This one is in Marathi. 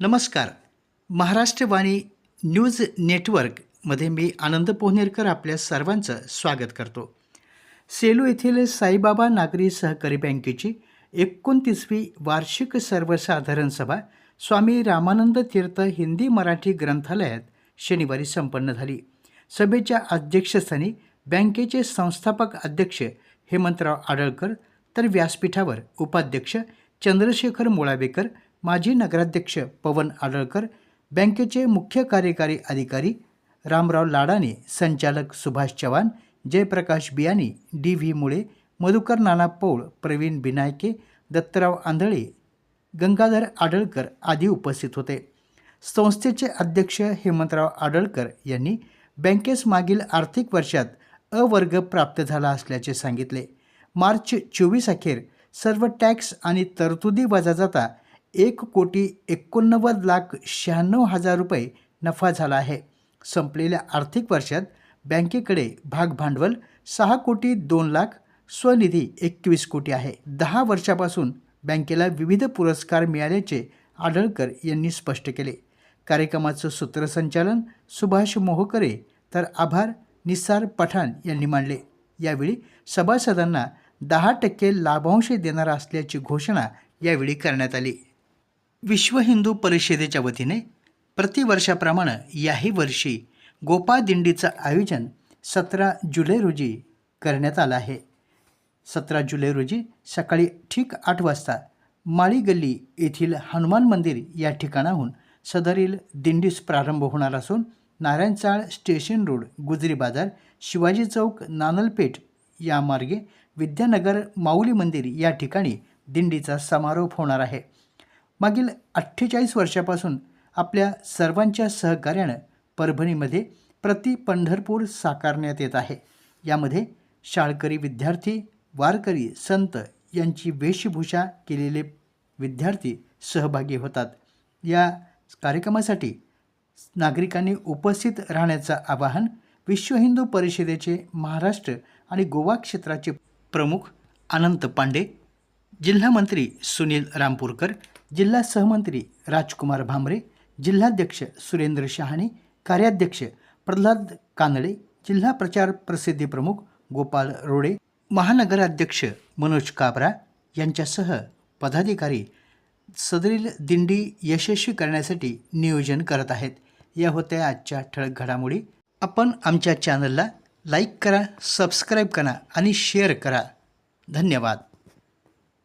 नमस्कार. महाराष्ट्रवाणी न्यूज नेटवर्कमध्ये मी आनंद पोहनेरकर आपल्या सर्वांचं स्वागत करतो. सेलू येथील साईबाबा नागरी सहकारी बँकेची एकोणतीसवी वार्षिक सर्वसाधारण सभा स्वामी रामानंद तीर्थ हिंदी मराठी ग्रंथालयात शनिवारी संपन्न झाली. सभेच्या अध्यक्षस्थानी बँकेचे संस्थापक अध्यक्ष हेमंतराव आडळकर तर व्यासपीठावर उपाध्यक्ष चंद्रशेखर मुळावेकर माजी नगराध्यक्ष पवन आडळकर बँकेचे मुख्य कार्यकारी अधिकारी रामराव लाडाने संचालक सुभाष चव्हाण जयप्रकाश बियानी डी व्ही मुळे मधुकर नाना पौळ प्रवीण बिनायके दत्तराव आंधळे गंगाधर आडळकर आदी उपस्थित होते. संस्थेचे अध्यक्ष हेमंतराव आडळकर यांनी बँकेस मागील आर्थिक वर्षात अवर्ग प्राप्त झाला असल्याचे सांगितले. मार्च चोवीस अखेर सर्व टॅक्स आणि तरतुदी वजा जाता एक कोटी एकोणनव्वद लाख शहाण्णव हजार रुपये नफा झाला आहे. संपलेल्या आर्थिक वर्षात बँकेकडे भागभांडवल सहा कोटी दोन लाख स्वनिधी एकवीस कोटी आहे. दहा वर्षापासून बँकेला विविध पुरस्कार मिळाल्याचे आढळकर यांनी स्पष्ट केले. कार्यक्रमाचं सूत्रसंचालन सुभाष मोहकरे तर आभार निसार पठाण यांनी मांडले. यावेळी सभासदांना दहा टक्के लाभांश देणार असल्याची घोषणा यावेळी करण्यात आली. विश्व हिंदू परिषदेच्या वतीने प्रतिवर्षाप्रमाणे याही वर्षी गोपाळ दिंडीचं आयोजन सतरा जुलै रोजी करण्यात आलं आहे. सतरा जुलै रोजी सकाळी ठीक आठ वाजता माळी गल्ली येथील हनुमान मंदिर या ठिकाणाहून सदरील दिंडीस प्रारंभ होणार असून नारायणचाळ स्टेशन रोड गुजरी बाजार शिवाजी चौक नानलपेठ या मार्गे विद्यानगर माऊली मंदिर या ठिकाणी दिंडीचा समारोप होणार आहे. मागील अठ्ठेचाळीस वर्षापासून आपल्या सर्वांच्या सहकार्यानं परभणीमध्ये प्रति पंढरपूर साकारण्यात येत आहे. यामध्ये शाळकरी विद्यार्थी वारकरी संत यांची वेशभूषा केलेले विद्यार्थी सहभागी होतात. या कार्यक्रमासाठी नागरिकांनी उपस्थित राहण्याचं आवाहन विश्व हिंदू परिषदेचे महाराष्ट्र आणि गोवा क्षेत्राचे प्रमुख अनंत पांडे जिल्हा मंत्री सुनील रामपूरकर जिल्हा सहमंत्री राजकुमार भांबरे जिल्हाध्यक्ष सुरेंद्र शहाणे कार्याध्यक्ष प्रल्हाद कानडे जिल्हा प्रचार प्रसिद्धी प्रमुख गोपाल रोडे महानगराध्यक्ष मनोज काबरा यांच्यासह पदाधिकारी सदरील दिंडी यशस्वी करण्यासाठी नियोजन करत आहेत. या होत्या आजच्या ठळक घडामोडी. आपण आमच्या चॅनलला लाईक करा सबस्क्राईब करा आणि शेअर करा. धन्यवाद.